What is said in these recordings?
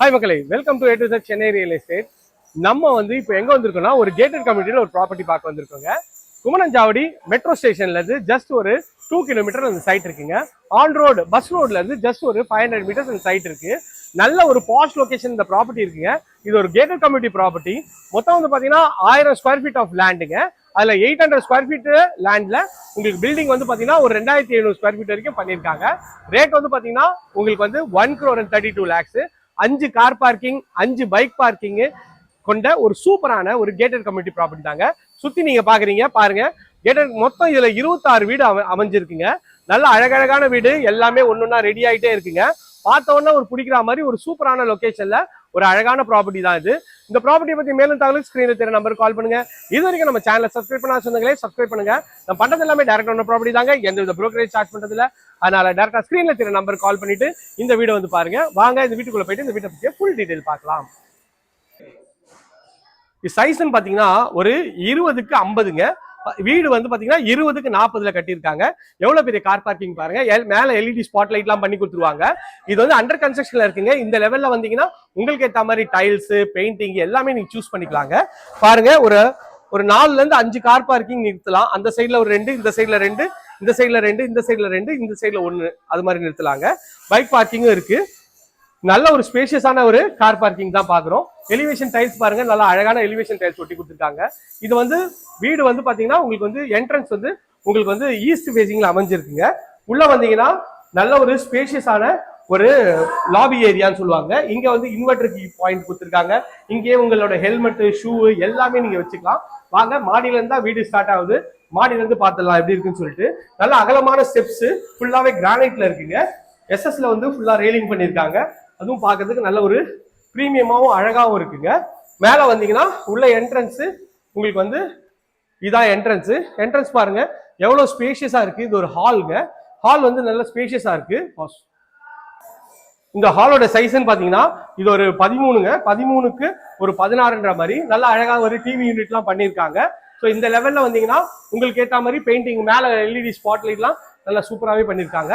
Hi மக்களை. Welcome to to Chennai real estate நம்ம வந்து இப்போ எங்கே வந்திருக்கோம்னா ஒரு கேட்டட் கம்யூனிட்டியில் ஒரு ப்ராப்பர்ட்டி பார்க்க வந்திருக்கோங்க. குமணஞ்சாவடி மெட்ரோ ஸ்டேஷன்லேருந்து ஜஸ்ட் ஒரு டூ கிலோமீட்டர் அந்த சைட் இருக்குங்க. ஆன் ரோடு பஸ் ரோட்லேருந்து ஜஸ்ட் ஒரு ஃபைவ் ஹண்ட்ரட் மீட்டர்ஸ் அந்த சைட் இருக்குது நல்ல ஒரு பாஸ்ட் லொகேஷன் இந்த ப்ராப்பர்ட்டி இருக்குங்க. இது ஒரு கேட்டட் கம்யூனிட்டி ப்ராப்பர்ட்டி மொத்தம் வந்து பார்த்தீங்கன்னா ஆயிரம் ஸ்கொயர் ஃபீட் ஆஃப் லேண்டுங்க அதில் எயிட் ஹண்ட்ரட் ஸ்கொயர் ஃபீட்டு லேண்டில் உங்களுக்கு பில்டிங் வந்து பார்த்தீங்கன்னா ஒரு ரெண்டாயிரத்தி எழுநூறு ஸ்கொயர் ஃபீட் வரைக்கும் பண்ணியிருக்காங்க. ரேட் வந்து பார்த்தீங்கன்னா உங்களுக்கு வந்து one crore and thirty two lakhs அஞ்சு கார் பார்க்கிங் அஞ்சு பைக் பார்க்கிங் கொண்ட ஒரு சூப்பரான ஒரு கேட்டட் கம்யூனிட்டி ப்ராப்பர்ட்டி தாங்க. சுத்தி நீங்க பாக்குறீங்க பாருங்க. கேட்டட் மொத்தம் இதுல இருபத்தாறு வீடு அம- அமைஞ்சிருக்குங்க. நல்ல அழகழகான வீடு எல்லாமே ஒன்னொன்னா ரெடி ஆயிட்டே இருக்குங்க. பார்த்த உடனே ஒரு பிடிக்கிற மாதிரி ஒரு சூப்பரான லொகேஷன்ல ஒரு அழகான ப்ராப்பர்ட்டி தான் இது. இந்த ப்ராப்பர்ட்டி பத்தி மேலும் தகவல் ஸ்கிரீன்ல தெரிய நம்பருக்கு கால் பண்ணுங்க. இது வரைக்கும் நம்ம சேனலை சப்ஸ்கிரைப் பண்ணா சொன்னங்களே சப்ஸ்கிரைப் பண்ணுங்க. நம்ம பண்றது எல்லாமே டேரக்ட் ஒன்று ப்ராப்பர்ட்டி தாங்க. எந்த வித ப்ரோக்கரேஜ் சார்ஜ் பண்றது இல்ல அதனால டேரக்டா ஸ்கிரீன்ல தெரிய நம்பருக்கு கால் பண்ணிட்டு இந்த வீடியோ வந்து பாருங்க. வாங்க இந்த வீட்டுக்குள்ள போயிட்டு இந்த வீட்டை பத்தி ஃபுல் டீடைல் பார்க்கலாம். சைஸ்ன்னு பாத்தீங்கன்னா ஒரு இருபதுக்கு ஐம்பதுங்க. வீடு வந்து பாத்தீங்கன்னா இருபதுக்கு நாற்பதுல கட்டியிருக்காங்க. எவ்வளவு பெரிய கார் பார்க்கிங் பாருங்க. எல்- மேல எல்இடி ஸ்பாட் லைட்லாம் பண்ணி கொடுத்துருவாங்க. இது வந்து அண்டர் கன்ஸ்ட்ரக்ஷன்ல இருக்குங்க. இந்த லெவல்ல வந்தீங்கன்னா உங்களுக்கு ஏத்த மாதிரி டைல்ஸ் பெயிண்டிங் எல்லாமே நீங்க சூஸ் பண்ணிக்கலாங்க. பாருங்க ஒரு ஒரு நாலுல இருந்து அஞ்சு கார் பார்க்கிங் நிறுத்தலாம். அந்த சைட்ல ஒரு ரெண்டு இந்த சைட்ல ரெண்டு இந்த சைட்ல ரெண்டு இந்த சைட்ல ரெண்டு இந்த சைட்ல ஒன்னு அது மாதிரி நிறுத்தலாங்க. பைக் பார்க்கிங்கும் இருக்கு. நல்ல ஒரு ஸ்பேஷியஸான ஒரு கார் பார்க்கிங் தான் பாக்குறோம் எலிவேஷன் டைல்ஸ் பாருங்க நல்லா அழகான எலிவேஷன் டைல்ஸ் ஒட்டி கொடுத்துருக்காங்க. இது வந்து வீடு வந்து பாத்தீங்கன்னா உங்களுக்கு வந்து என்ட்ரன்ஸ் வந்து உங்களுக்கு வந்து ஈஸ்ட் ஃபேசிங்ல அமைஞ்சிருக்குங்க. உள்ள வந்தீங்கன்னா நல்ல ஒரு ஸ்பேஷியஸான ஒரு லாபி ஏரியான்னு சொல்லுவாங்க. இங்க வந்து இன்வெர்டருக்கு பாயிண்ட் கொடுத்துருக்காங்க. இங்கேயே உங்களோட ஹெல்மெட் ஷூ எல்லாமே நீங்க வச்சுக்கலாம். வாங்க மாடியில இருந்தா வீடு ஸ்டார்ட் ஆகுது. மாடியில இருந்து பார்த்துடலாம் எப்படி இருக்குன்னு சொல்லிட்டு. நல்ல அகலமான ஸ்டெப்ஸ் ஃபுல்லாவே கிரானைட்ல இருக்குங்க. எஸ்எஸ்ல வந்து ஃபுல்லா ரெயிலிங் பண்ணியிருக்காங்க. அதுவும் பார்க்கறதுக்கு நல்ல ஒரு ப்ரீமியமாகவும் அழகாகவும் இருக்குங்க. மேலே வந்தீங்கன்னா உள்ள என்ட்ரன்ஸு உங்களுக்கு வந்து இதான் என்ட்ரன்ஸு என்ட்ரன்ஸ் பாருங்க. எவ்வளோ ஸ்பேஷியஸாக இருக்குது இது ஒரு ஹாலுங்க ஹால் வந்து நல்ல ஸ்பேஷியஸாக இருக்குது இந்த ஹாலோட சைஸ்ன்னு பார்த்தீங்கன்னா இது ஒரு பதிமூணுங்க. பதிமூணுக்கு ஒரு பதினாறுன்ற மாதிரி நல்லா அழகாக ஒரு டிவி யூனிட்லாம் பண்ணியிருக்காங்க. ஸோ இந்த லெவலில் வந்தீங்கன்னா உங்களுக்கு ஏற்ற மாதிரி பெயிண்டிங் மேலே எல்இடி ஸ்பாட் லைட்லாம் நல்லா சூப்பராகவே பண்ணியிருக்காங்க.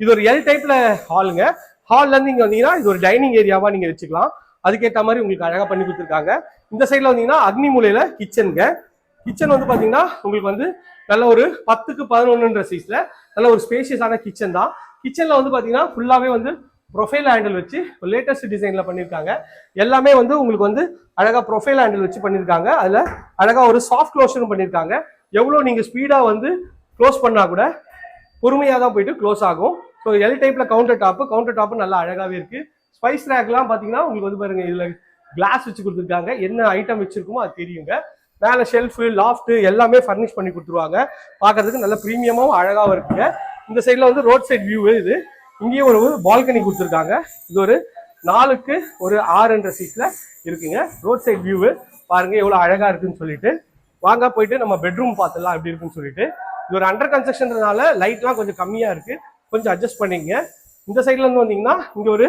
இது ஒரு எல் டைப்பில் ஹாலுங்க ஹால்ல இருந்து இங்க வந்தீங்கன்னா இது ஒரு டைனிங் ஏரியாவா நீங்க வச்சுக்கலாம். அதுக்கேற்ற மாதிரி உங்களுக்கு அழகா பண்ணி கொடுத்துருக்காங்க. இந்த சைட்ல வந்தீங்கன்னா அக்னி மூலையில கிச்சனுங்க கிச்சன் வந்து பாத்தீங்கன்னா உங்களுக்கு வந்து நல்ல ஒரு பத்துக்கு பதினொன்றுன்ற சைஸ்ல நல்ல ஒரு ஸ்பேஷியஸான கிச்சன் தான். கிச்சன்ல வந்து பாத்தீங்கன்னா ஃபுல்லாவே வந்து ப்ரொஃபைல் ஹேண்டில் வச்சு லேட்டஸ்ட் டிசைனில் பண்ணியிருக்காங்க எல்லாமே வந்து உங்களுக்கு வந்து அழகாக ப்ரொஃபைல் ஹேண்டில் வச்சு பண்ணியிருக்காங்க அதில் அழகாக ஒரு சாஃப்ட் க்ளோஷரும் பண்ணியிருக்காங்க எவ்வளோ நீங்கள் ஸ்பீடாக வந்து க்ளோஸ் பண்ணால் கூட பொறுமையாக தான் போயிட்டு க்ளோஸ் ஆகும். ஸோ எல் டைப்ல கவுண்டர் டாப் கவுண்டர் டாப் நல்லா அழகாவே இருக்கு. ஸ்பைஸ் ரேக்லாம் பாத்தீங்கன்னா உங்களுக்கு வந்து பாருங்க இதுல கிளாஸ் வச்சு கொடுத்துருக்காங்க. என்ன ஐட்டம் வச்சிருக்குமோ அது தெரியுங்க. மேலே ஷெல்ஃபு லாஃப்ட் எல்லாமே ஃபர்னிஷ் பண்ணி கொடுத்துருவாங்க. பார்க்கறதுக்கு நல்ல ப்ரீமியமாகவும் அழகாகவும் இருக்குங்க. இந்த சைடில் வந்து ரோட் சைட் வியூ இது. இங்கேயும் ஒரு பால்கனி கொடுத்துருக்காங்க. இது ஒரு நாலுக்கு ஒரு ஆறுன்ற சீட்டில் இருக்குங்க. ரோட் சைட் வியூவு பாருங்கள் எவ்வளோ அழகாக இருக்குன்னு சொல்லிட்டு. வாங்க போயிட்டு நம்ம பெட்ரூம் பார்த்துடலாம் எப்படி இருக்குன்னு சொல்லிட்டு. இது ஒரு அண்டர் கன்ஸ்ட்ரக்ஷன்றதுனால லைட்லாம் கொஞ்சம் கம்மியாக இருக்குது கொஞ்சம் அட்ஜஸ்ட் பண்ணிக்கங்க இந்த சைட்லேருந்து வந்தீங்கன்னா இங்கே ஒரு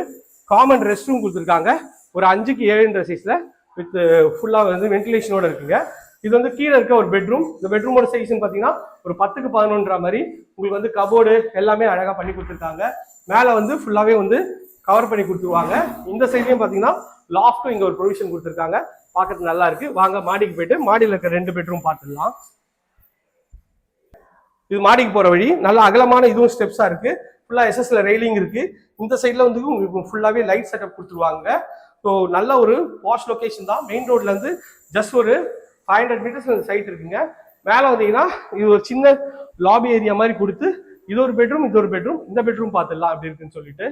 காமன் ரெஸ்ட் ரூம் கொடுத்துருக்காங்க. ஒரு அஞ்சுக்கு ஏழுன்ற சைஸில் வித் ஃபுல்லாக வந்து வென்டிலேஷனோட இருக்குங்க. இது வந்து கீழே இருக்க ஒரு பெட்ரூம் இந்த பெட்ரூமோட சைஸ்னு பார்த்தீங்கன்னா ஒரு பத்துக்கு பதினொன்ற மாதிரி. உங்களுக்கு வந்து கபோர்டு எல்லாமே அழகாக பண்ணி கொடுத்துருக்காங்க. மேலே வந்து ஃபுல்லாகவே வந்து கவர் பண்ணி கொடுத்துருவாங்க. இந்த சைட்லேயும் பார்த்தீங்கன்னா லாஃப்ட்டும் இங்கே ஒரு ப்ரொவிஷன் கொடுத்துருக்காங்க. பார்க்கறதுக்கு நல்லா இருக்கு. வாங்க மாடிக்கு போயிட்டு மாடியில் இருக்க ரெண்டு பெட்ரூம் பார்த்துடலாம். இது மாடிக்கு போகிற வழி. நல்ல அகலமான இதுவும் ஸ்டெப்ஸாக இருக்குது ஃபுல்லாக எஸ்எஸ்ல ரெயிலிங் இருக்குது இந்த சைடில் வந்து உங்களுக்கு ஃபுல்லாகவே லைட் செட்டப் கொடுத்துருவாங்க. ஸோ நல்ல ஒரு வாஷ் லொக்கேஷன் தான். மெயின் ரோட்லேருந்து ஜஸ்ட் ஒரு ஃபைவ் ஹண்ட்ரட் மீட்டர்ஸ் சைட் இருக்குங்க. மேலே வந்தீங்கன்னா இது ஒரு சின்ன லாபி ஏரியா மாதிரி கொடுத்து இது ஒரு பெட்ரூம் இது ஒரு பெட்ரூம் இந்த பெட்ரூம் பார்த்துடலாம் அப்படி இருக்குன்னு சொல்லிட்டு.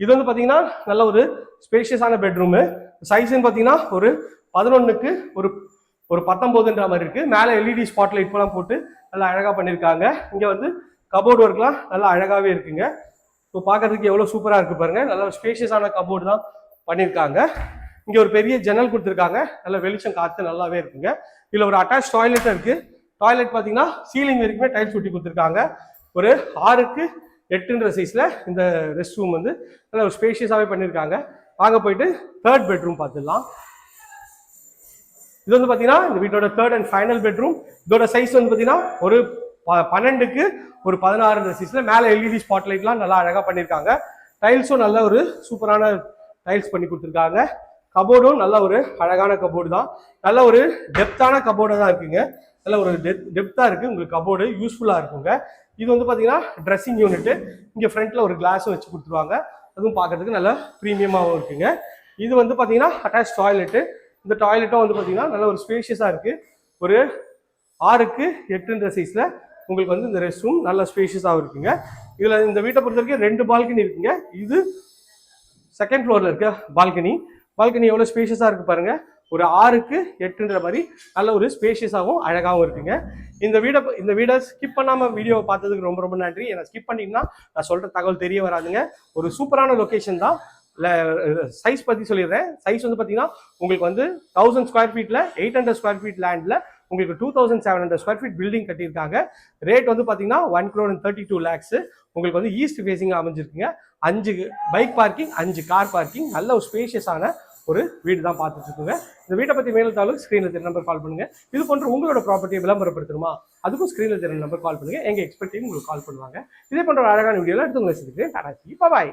இது வந்து பார்த்தீங்கன்னா நல்ல ஒரு ஸ்பேஷியஸான பெட்ரூமு சைஸ்ன்னு பார்த்தீங்கன்னா ஒரு பதினொன்றுக்கு ஒரு ஒரு பத்தொம்போதுன்ற மாதிரி இருக்கு. மேலே எல்இடி ஸ்பாட் லைட் போலாம் போட்டு நல்லா அழகாக பண்ணியிருக்காங்க இங்கே வந்து கபோர்டு ஒர்க்லாம் நல்லா அழகாகவே இருக்குங்க. இப்போ பார்க்கறதுக்கு எவ்வளோ சூப்பராக இருக்கு பாருங்க. நல்லா ஸ்பேஷியஸான கபோர்டு தான் பண்ணியிருக்காங்க இங்கே ஒரு பெரிய ஜன்னல் கொடுத்துருக்காங்க. நல்ல வெளிச்சம் காற்று நல்லாவே இருக்குங்க. இதில் ஒரு அட்டாச் டாய்லெட் இருக்கு. டாய்லெட் பார்த்தீங்கன்னா சீலிங் வரைக்குமே டைல்ஸ் ஒட்டி கொடுத்துருக்காங்க. ஒரு ஆறுக்கு எட்டுன்ற சைஸில் இந்த ரெஸ்ட் ரூம் வந்து நல்லா ஒரு ஸ்பேஷியஸாகவே பண்ணியிருக்காங்க வாங்க போயிட்டு தேர்ட் பெட்ரூம் பார்த்துடலாம். இது வந்து பார்த்தீங்கன்னா இந்த வீட்டோட தேர்ட் அண்ட் ஃபைனல் பெட்ரூம் இதோட சைஸ் வந்து பார்த்தீங்கன்னா ஒரு ப- பன்னெண்டுக்கு ஒரு பதினாறு சைஸ்ல மேலே எல்இடி ஸ்பாட் லைட்லாம் நல்லா அழகாக பண்ணியிருக்காங்க டைல்ஸும் நல்ல ஒரு சூப்பரான டைல்ஸ் பண்ணி கொடுத்துருக்காங்க. கபோர்டும் நல்ல ஒரு அழகான கபோர்டு தான். நல்ல ஒரு டெப்த்தான கபோர்டாக தான் இருக்குங்க. நல்ல ஒரு டெப் டெப்த்தாக இருக்குது உங்களுக்கு கபோர்டு யூஸ்ஃபுல்லாக இருக்குங்க. இது வந்து பார்த்தீங்கன்னா ட்ரெஸ்ஸிங் யூனிட்டு இங்கே ஃப்ரண்ட்டில் ஒரு கிளாஸும் வச்சு கொடுத்துருவாங்க. அதுவும் பார்க்கறதுக்கு நல்ல ப்ரீமியமாகவும் இருக்குங்க. இது வந்து பார்த்தீங்கன்னா அட்டாச் டாய்லெட்டு இந்த டாய்லெட்டும் வந்து பார்த்தீங்கன்னா நல்ல ஒரு ஸ்பேஷியஸாக இருக்குது ஒரு ஆறுக்கு எட்டுன்ற சைஸில் உங்களுக்கு வந்து இந்த ரெஸ்ட் ரூம் நல்ல ஸ்பேஷியஸாகவும் இருக்குங்க. இதில் இந்த வீட்டை பொறுத்த வரைக்கும் ரெண்டு பால்கனி இருக்குங்க. இது செகண்ட் ஃப்ளோரில் இருக்க பால்கனி பால்கனி எவ்வளோ ஸ்பேஷியஸாக இருக்குது பாருங்கள் ஒரு ஆறுக்கு எட்டுன்ற மாதிரி நல்ல ஒரு ஸ்பேஷியஸாகவும் அழகாகவும் இருக்குங்க. இந்த வீடை இந்த வீடை ஸ்கிப் பண்ணாமல் வீடியோவை பார்த்ததுக்கு ரொம்ப ரொம்ப நன்றி. ஏன்னா ஸ்கிப் பண்ணிங்கன்னா நான் சொல்கிற தகவல் தெரிய வராதுங்க. ஒரு சூப்பரான லொக்கேஷன் தான். சைஸ் பற்றி சொல்லிடுறேன். சைஸ் வந்து பார்த்தீங்கன்னா உங்களுக்கு வந்து தௌசண்ட் ஸ்கொயர் ஃபீட்டில் எயிட் ஹண்ட்ரட் ஸ்கொயர் ஃபீட் லேண்டில் உங்களுக்கு two thousand seven hundred square feet building கட்டியிருக்காங்க. ரேட் வந்து பார்த்தீங்கன்னா one crore and thirty two lakhs உங்களுக்கு வந்து ஈஸ்ட் ஃபேஸிங்காக அமைஞ்சிருக்குங்க. அஞ்சு பைக் பார்க்கிங் அஞ்சு கார் பார்க்கிங் நல்ல ஒரு ஸ்பேஷியஸான ஒரு வீடு தான் பார்த்துட்டு இருக்குங்க இந்த வீட்டை பற்றி மேலும் தாலும் ஸ்க்ரீனில் தெரிய நம்பர் கால் பண்ணுங்க. இது போன்ற உங்களோட ப்ராப்பர்ட்டியை விளம்பரப்படுத்தணுமா? அதுக்கும் ஸ்க்ரீனில் தெரிய நம்பர் கால் பண்ணுங்க. எங்க எக்ஸ்பர்ட் உங்களுக்கு கால் பண்ணுவாங்க. இதே போன்ற ஒரு அழகான வீடியோவில் எடுத்து உங்களை சந்திக்கிறேன். பாய்